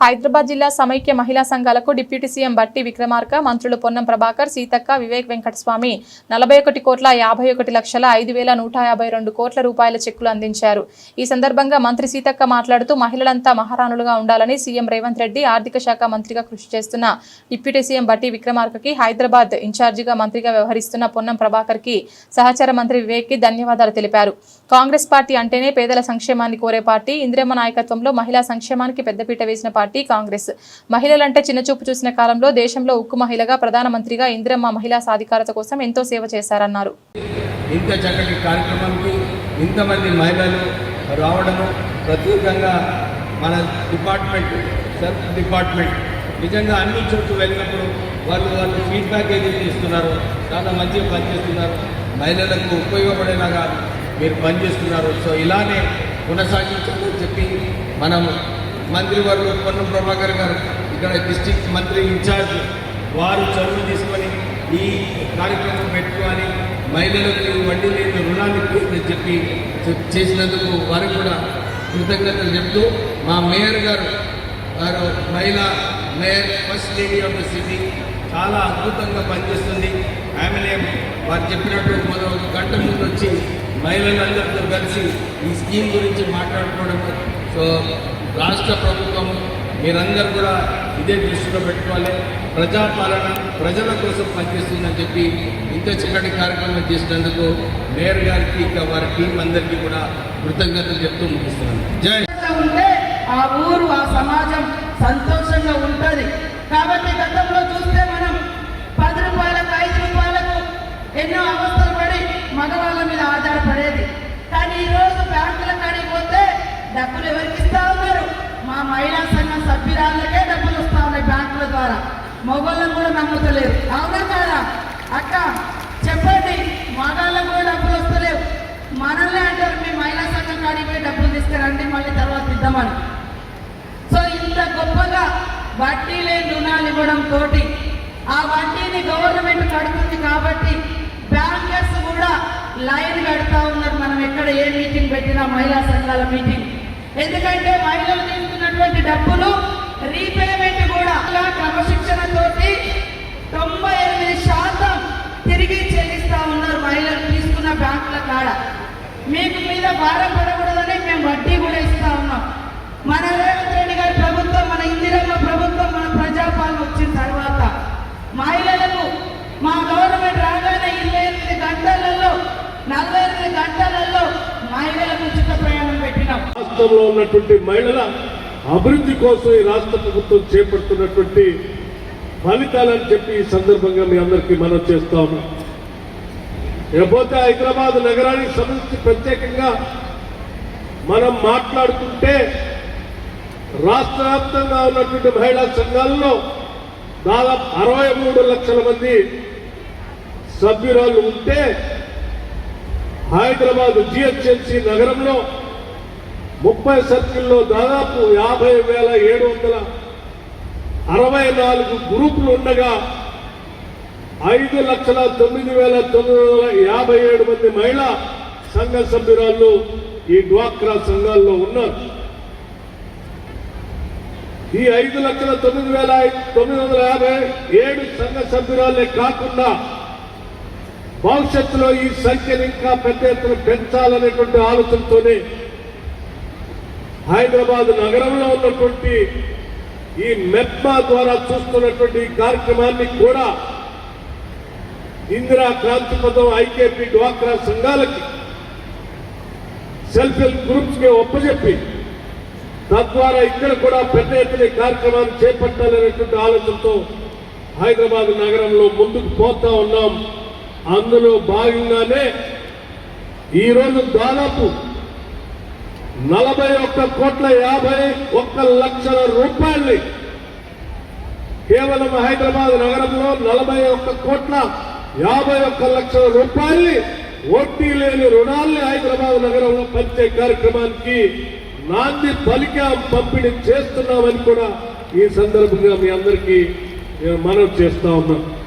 హైదరాబాద్ జిల్లా సమైక్య మహిళా సంఘాలకు డిప్యూటీ సీఎం బట్టి విక్రమార్క మంత్రులు పొన్నం ప్రభాకర్ సీతక్క వివేక్ వెంకటస్వామి నలభై ఒకటి కోట్ల యాభై ఒకటి లక్షల ఐదు వేల నూట యాభై రెండు కోట్ల రూపాయల చెక్కులు అందించారు. ఈ సందర్భంగా మంత్రి సీతక్క మాట్లాడుతూ మహిళలంతా మహారాణులుగా ఉండాలని సీఎం రేవంత్ రెడ్డి ఆర్థిక శాఖ మంత్రిగా కృషి చేస్తున్న డిప్యూటీ సీఎం బట్టి విక్రమార్కకి హైదరాబాద్ ఇన్ఛార్జిగా మంత్రిగా వ్యవహరిస్తున్న పొన్నం ప్రభాకర్కి సహచర మంత్రి వివేక్కి ధన్యవాదాలు తెలిపారు. కాంగ్రెస్ పార్టీ అంటేనే పేదల సంక్షేమాన్ని కోరే పార్టీ. ఇందిరమ్మ నాయకత్వంలో మహిళా సంక్షేమానికి పెద్దపీట వేసిన పార్టీ. కాంగ్రెస్. మహిళలంటే చిన్నచూపు చూసిన కాలంలో దేశంలో ఉక్కు మహిళగా ప్రధానమంత్రిగా ఇందిరమ్మ మహిళా సాధికారత కోసం ఎంతో సేవ చేశారన్నారు. ఇంత చక్కటి కార్యక్రమానికి ఇంతమంది మహిళలు రావడము ప్రత్యేకంగా మన డిపార్ట్మెంట్ సెల్ఫ్ డిపార్ట్మెంట్ నిజంగా అన్ని చోట్ల వెళ్ళినప్పుడు వాళ్ళు వాళ్ళు ఫీడ్బ్యాక్ ఏదైతే ఇస్తున్నారో చాలా మంచిగా పనిచేస్తున్నారు. మహిళలకు ఉపయోగపడేలాగా మీరు పనిచేస్తున్నారు. సో ఇలానే కొనసాగించాలని చెప్పి మనం మంత్రి వారు పొన్నం ప్రభాకర్ గారు ఇక్కడ డిస్టిక్ మంత్రి ఇన్ఛార్జ్ వారు చదువు తీసుకొని ఈ కార్యక్రమం పెట్టుకొని మహిళలకు వడ్డీ లేని రుణాన్ని చెప్పి చేసినందుకు వారికి కూడా కృతజ్ఞతలు చెప్తూ మా మేయర్ గారు వారు మహిళా mayor first lady of the city చాలా అద్భుతంగా పనిచేస్తుంది. ఆమెనే వారు చెప్పినట్టు మనం ఒక గంట ముందు వచ్చి మహిళలందరితో కలిసి ఈ స్కీమ్ గురించి మాట్లాడుకోవడం. సో రాష్ట్ర ప్రభుత్వం మీరందరూ కూడా ఇదే దృష్టిలో పెట్టుకోవాలి. ప్రజాపాలన ప్రజల కోసం పనిచేస్తుందని చెప్పి ఇంత చక్కటి కార్యక్రమం చేసినందుకు మేయర్ గారికి ఇంకా వారి టీం అందరికీ కూడా కృతజ్ఞతలు చెప్తూ ముగిస్తున్నాను. జై ఉంటే ఆ ఊరు ఆ సమాజం సంతోషంగా ఉంటుంది. కాబట్టి గతంలో చూస్తే మనం పది రూపాయలకు ఐదు రూపాయలకు ఎన్నో అవస్థలు పడి మగవాళ్ళ మీద ఆధారపడేది. కానీ ఈరోజు బ్యాంకుల కాడికి పోతే డబ్బులు ఎవరికి ఇస్తా మగవాళ్ళని కూడా నమ్ముతలేరు. అవునా కదా? అక్క చెప్పండి. మగాళ్ళకు కూడా డబ్బులు వస్తలేవు. మనల్ని అంటారు మీ మహిళా సంఘం కాడికి పోయి డబ్బులు తీసుకురండి మళ్ళీ తర్వాత ఇద్దామని సో ఇంత గొప్పగా వడ్డీ లేని రుణాలు ఇవ్వడం తోటి ఆ వడ్డీని గవర్నమెంట్ కడుతుంది కాబట్టి బ్యాంకర్స్ కూడా లైన్ కడతా ఉన్నారు. మనం ఎక్కడ ఏ మీటింగ్ పెట్టినా మహిళా సంఘాల మీటింగ్. ఎందుకంటే మహిళలు తీసుకున్నటువంటి డబ్బులు రీపేమెంట్ క్రమశిక్షణతోటి తొంభై ఎనిమిది శాతం తిరిగి చెల్లిస్తా ఉన్నారు మహిళలు. తీసుకున్న బ్యాంకుల కాడ. మీకు మీద భారం పడకూడదని మేము వడ్డీ కూడా ఇస్తా ఉన్నాం. మన రేవంత్ రెడ్డి గారి ప్రభుత్వం మన ఇందిరమ్మ ప్రభుత్వం మన ప్రజాపాలన వచ్చిన తర్వాత మహిళలకు మా గవర్నమెంట్ రాగానే ఇరవై ఎనిమిది గంటలలో నలభై ఎనిమిది గంటలలో మహిళలకు ఉచిత ప్రయాణం పెట్టినాం. రాష్ట్రంలో ఉన్నటువంటి మహిళల అభివృద్ధి కోసం ఈ రాష్ట్ర ప్రభుత్వం చేపడుతున్నటువంటి ఫలితాలని చెప్పి ఈ సందర్భంగా మీ అందరికీ మనం చేస్తా ఉన్నాం. హైదరాబాద్ నగరానికి సంబంధించి ప్రత్యేకంగా మనం మాట్లాడుకుంటే రాష్ట్ర వ్యాప్తంగా ఉన్నటువంటి మహిళా సంఘాలలో దాదాపు అరవై మూడు లక్షల మంది సభ్యురాలు ఉంటే హైదరాబాద్ జిహెచ్ఎంసీ నగరంలో ముప్పై సర్కిల్లో దాదాపు యాభై వేల ఏడు వందల అరవై నాలుగు గ్రూపులు ఉండగా ఐదు లక్షల తొమ్మిది వేల తొమ్మిది వందల యాభై ఏడు మంది మహిళా సంఘ సభ్యురాలు ఈ డ్వాక్రా సంఘాల్లో ఉన్నారు. ఈ ఐదు లక్షల తొమ్మిది వేల తొమ్మిది వందల యాభై ఏడు సంఘ సభ్యురాలే కాకుండా భవిష్యత్తులో ఈ సంఖ్యను ఇంకా పెద్ద ఎత్తున పెంచాలనేటువంటి ఆలోచనతోనే హైదరాబాద్ నగరంలో ఉన్నటువంటి ఈ మెప్మా ద్వారా చూస్తున్నటువంటి ఈ కార్యక్రమాన్ని కూడా ఇందిరా క్రాంతి పదం ఐకేపీ డ్వాక్రా సంఘాలకి సెల్ఫ్ హెల్ప్ గ్రూప్స్కి ఒప్పజెప్పి తద్వారా ఇక్కడ కూడా పెద్ద ఎత్తున కార్యక్రమాన్ని చేపట్టాలనేటువంటి ఆలోచనతో హైదరాబాద్ నగరంలో ముందుకు పోతా ఉన్నాం. అందులో భాగంగానే ఈరోజు దాదాపు నలభై ఒక్క కోట్ల యాభై ఒక్క లక్షల రూపాయల్ని కేవలం హైదరాబాద్ నగరంలో నలభై ఒక్క కోట్ల యాభై ఒక్క లక్షల రూపాయల్ని వడ్డీ లేని రుణాల్ని హైదరాబాద్ నగరంలో పంచే కార్యక్రమానికి నాంది పలికాం పంపిణీ చేస్తున్నామని కూడా ఈ సందర్భంగా మీ అందరికీ నేను మనవి చేస్తా ఉన్నాను